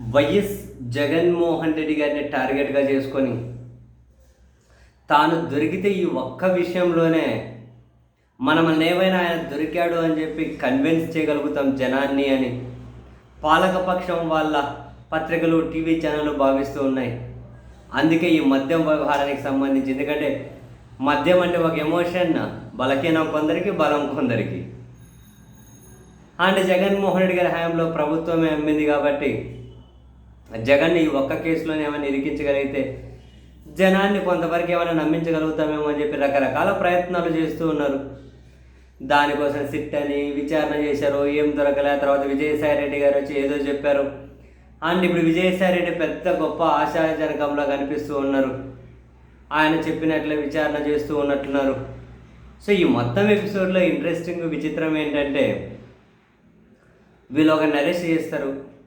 YS Jaganmohan Reddy గారిని టార్గెట్గా చేసుకొని తాను దొరికితే ఈ ఒక్క విషయంలోనే మనం ఏమైనా ఆయన దొరికాడు అని చెప్పి కన్విన్స్ చేయగలుగుతాం జనాన్ని అని పాలకపక్షం వాళ్ళ పత్రికలు టీవీ ఛానళ్ళు భావిస్తూ ఉన్నాయి. అందుకే ఈ మద్యం వ్యవహారానికి సంబంధించి ఎందుకంటే మద్యం అంటే ఒక ఎమోషన్ బలహీనం కొందరికి బలం కొందరికి. అంటే జగన్మోహన్ రెడ్డి గారి హయాంలో ప్రభుత్వమే అమ్మింది కాబట్టి జగన్ ఈ ఒక్క కేసులోనే ఏమైనా ఇరికించగలిగితే జనాన్ని కొంతవరకు ఏమైనా నమ్మించగలుగుతామేమో అని చెప్పి రకరకాల ప్రయత్నాలు చేస్తూ ఉన్నారు. దానికోసం సిట్ అని విచారణ చేశారు. ఏం దొరకలే. తర్వాత విజయసాయి రెడ్డి గారు వచ్చి ఏదో చెప్పారు. అండ్ ఇప్పుడు విజయసాయి రెడ్డి పెద్ద గొప్ప ఆశాజనకంలో కనిపిస్తూ ఉన్నారు. ఆయన చెప్పినట్లే విచారణ చేస్తూ ఉన్నట్లున్నారు సో ఈ మొత్తం ఎపిసోడ్లో ఇంట్రెస్టింగ్ విచిత్రం ఏంటంటే వీళ్ళు ఒక నరేష్ చేస్తారు.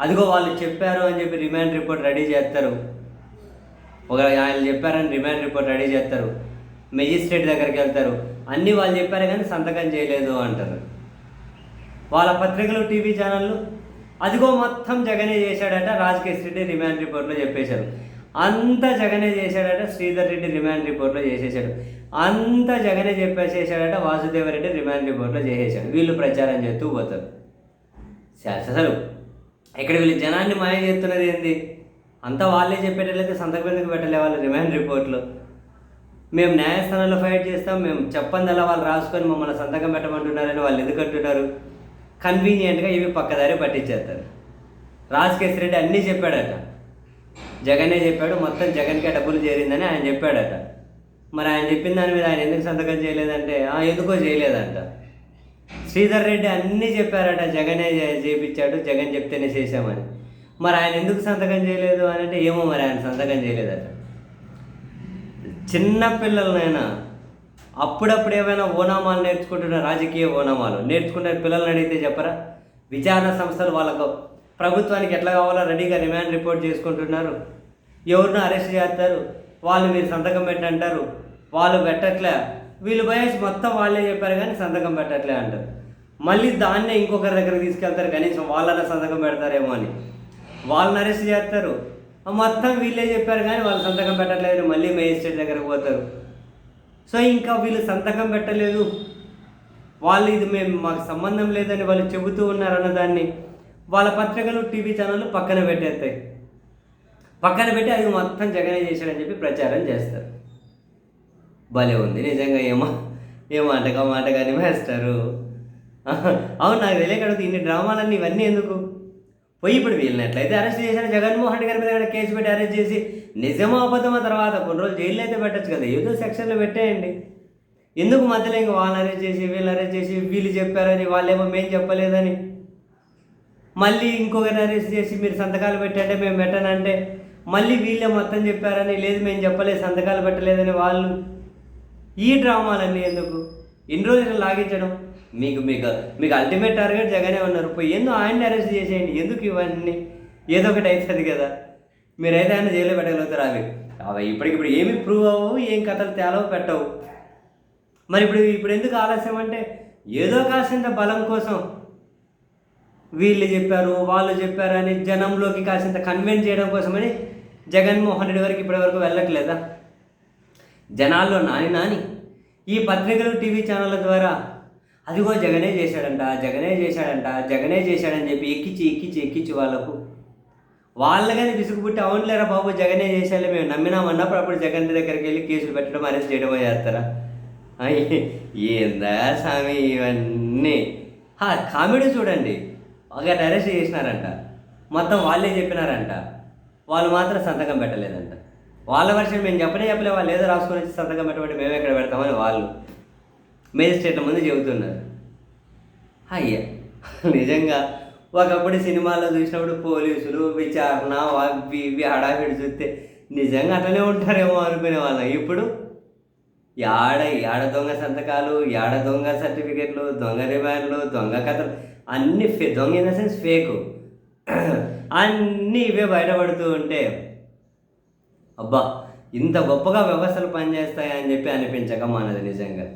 అదిగో వాళ్ళు చెప్పారు అని చెప్పి రిమాండ్ రిపోర్ట్ రెడీ చేస్తారు. ఒక ఆయన చెప్పారని రిమాండ్ రిపోర్ట్ రెడీ చేస్తారు. మెజిస్ట్రేట్ దగ్గరికి వెళ్తారు. అన్నీ వాళ్ళు చెప్పారు కానీ సంతకం చేయలేదు అంటారు. వాళ్ళ పత్రికలు టీవీ ఛానళ్ళు అదిగో మొత్తం జగనే చేశాడట రాజకేష్ రెడ్డి రిమాండ్ రిపోర్ట్లో చెప్పేశారు. అంతా జగనే చేశాడట శ్రీధర్ రెడ్డి రిమాండ్ రిపోర్ట్లో చేసేసాడు అంతా జగనే చెప్పేసేసాడట వాసుదేవ రెడ్డి రిమాండ్ రిపోర్ట్లో చేసేసాడు వీళ్ళు ప్రచారం చేస్తూ పోతారు. అసలు ఇక్కడ వీళ్ళు జనాన్ని మాయ చేస్తున్నది ఏంది? అంతా వాళ్ళే చెప్పేటట్లయితే సంతకం ఎందుకు పెట్టలే వాళ్ళు? రిమాండ్ రిపోర్ట్లు. మేము న్యాయస్థానంలో ఫైట్ చేస్తాం మేము చెప్పంది అలా వాళ్ళు రాసుకొని మమ్మల్ని సంతకం పెట్టమంటున్నారని వాళ్ళు ఎందుకు అంటున్నారు? కన్వీనియంట్గా ఇవి పక్కదారి పట్టించేస్తారు. రాజకేశ్వర రెడ్డి అన్నీ చెప్పాడట. జగనే చెప్పాడు మొత్తం జగన్కే డబ్బులు చేరిందని ఆయన చెప్పాడట. మరి ఆయన చెప్పిన దాని మీద ఆయన ఎందుకు సంతకం చేయలేదంటే ఎందుకో చేయలేదంట. శ్రీధర్ రెడ్డి అన్నీ చెప్పారట జగనే చేపించాడు జగన్ చెప్తేనే చేశామని. మరి ఆయన ఎందుకు సంతకం చేయలేదు అని అంటే ఏమో మరి ఆయన సంతకం చేయలేదట. చిన్న పిల్లలనైనా అప్పుడప్పుడు ఏమైనా ఓనామాలు నేర్చుకుంటున్న రాజకీయ ఓనామాలు నేర్చుకునే పిల్లల్ని అడిగితే చెప్పరా? విచారణ సంస్థలు వాళ్ళకు ప్రభుత్వానికి ఎట్లా కావాలో రెడీగా రిమాండ్ రిపోర్ట్ చేసుకుంటున్నారు. ఎవరినో అరెస్ట్ చేస్తారు. వాళ్ళు మీరు సంతకం పెట్టంటారు. వాళ్ళు పెట్టట్లే. వీళ్ళు పోయేసి మొత్తం వాళ్ళే చెప్పారు కానీ సంతకం పెట్టట్లే అంటారు. మళ్ళీ దాన్నే ఇంకొకరి దగ్గర తీసుకెళ్తారు కనీసం వాళ్ళన్న సంతకం పెడతారేమో అని. వాళ్ళని అరెస్ట్ చేస్తారు. మొత్తం వీళ్ళే చెప్పారు కానీ వాళ్ళు సంతకం పెట్టట్లేదు మళ్ళీ మేజిస్ట్రేట్ దగ్గరకు పోతారు. సో ఇంకా వీళ్ళు సంతకం పెట్టలేదు. వాళ్ళు ఇది మేము మాకు సంబంధం లేదని వాళ్ళు చెబుతూ ఉన్నారన్న దాన్ని వాళ్ళ పత్రికలు టీవీ ఛానళ్ళు పక్కన పెట్టేస్తాయి. పక్కన పెట్టి అది మొత్తం జగనే చేశాడని చెప్పి ప్రచారం చేస్తారు. భలే ఉంది. నిజంగా ఏమో ఏమాటగా మాట కానీ వేస్తారు అవును నాకు తెలియక ఇన్ని డ్రామాలన్నీ ఇవన్నీ ఎందుకు? పోయి ఇప్పుడు వీళ్ళనట్లయితే అరెస్ట్ చేశారు జగన్మోహన్ రెడ్డి గారి మీద కూడా కేసు పెట్టి అరెస్ట్ చేసి నిజమో అబద్ధమో తర్వాత కొన్ని రోజులు జైల్లో అయితే పెట్టచ్చు కదా ఏదో సెక్షన్లో పెట్టేయండి. ఎందుకు మధ్యలో ఇంక వాళ్ళని అరెస్ట్ చేసి వీళ్ళు అరెస్ట్ చేసి వీళ్ళు చెప్పారని వాళ్ళేమో మేము చెప్పలేదని? మళ్ళీ ఇంకొకరిని అరెస్ట్ చేసి మీరు సంతకాలు పెట్టంటే మేము పెట్టనంటే మళ్ళీ వీళ్ళే మొత్తం చెప్పారని లేదు మేము చెప్పలేదు సంతకాలు పెట్టలేదని వాళ్ళు? ఈ డ్రామాలన్నీ ఎందుకు? ఇన్ని రోజులు లాగించడం? మీకు మీకు మీకు అల్టిమేట్ టార్గెట్ జగనే ఉన్నారు. పోయి ఎందుకు ఆయన్ని అరెస్ట్ చేసేయండి? ఎందుకు ఇవన్నీ? ఏదో ఒకటి అవుతుంది కదా. మీరైతే ఆయన జైల్లో పెట్టగలుగుతారు అవి? అవి ఇప్పటికిప్పుడు ఏమి ప్రూవ్ అవ్వవు ఏం కథలు తేలవు పెట్టవు. మరి ఇప్పుడు ఇప్పుడు ఎందుకు ఆలస్యం అంటే ఏదో కాసింత బలం కోసం వీళ్ళు చెప్పారు వాళ్ళు చెప్పారు అని జనంలోకి కాసింత కన్విన్స్ చేయడం కోసమని జగన్మోహన్ రెడ్డి వరకు ఇప్పటి వరకు వెళ్ళట్లేదా? జనాల్లో నాని నాని. ఈ పత్రికలు టీవీ ఛానళ్ళ ద్వారా అదిగో జగనే చేశాడంట జగనే చేశాడంట జగనే చేశాడని చెప్పి ఎక్కించి ఎక్కించి ఎక్కించి వాళ్ళకు. వాళ్ళ కానీ విసుగుపుట్టి అవునులేరా బాబు జగనే చేశాలే మేము నమ్మినామన్నప్పుడు అప్పుడు జగన్ దగ్గరికి వెళ్ళి కేసులు పెట్టడం అరెస్ట్ చేయడం చేస్తారా? ఏందా స్వామి ఇవన్నీ? హా, కామెడీ చూడండి. ఒకటి అరెస్ట్ చేసినారంట. మొత్తం వాళ్ళే చెప్పినారంట. వాళ్ళు మాత్రం సంతకం పెట్టలేదంట. వాళ్ళ వర్షన్ మేము చెప్పనే చెప్పలే వాళ్ళు ఏదో రాసుకొని వచ్చి సంతకం పెట్టబట్టి మేము ఎక్కడ పెడతామని వాళ్ళు మేజిస్ట్రేట్ల ముందు చెబుతున్నారు. అయ్యా నిజంగా ఒకప్పుడు సినిమాలో చూసినప్పుడు పోలీసులు విచారణ అవి ఇవి హడావిడి చూస్తే నిజంగా అట్లనే ఉంటారేమో అనుకునే వాళ్ళం. ఇప్పుడు యాడ యాడ దొంగ సంతకాలు యాడ దొంగ సర్టిఫికెట్లు దొంగ రిమాండ్లు దొంగ కథలు అన్ని ఫే దొంగ ఇన్ ద సెన్స్ ఫేకు. అన్నీ ఇవే బయటపడుతూ ఉంటే అబ్బా ఇంత గొప్పగా వ్యవస్థలు పనిచేస్తాయని చెప్పి అనిపించక మనది నిజంగా.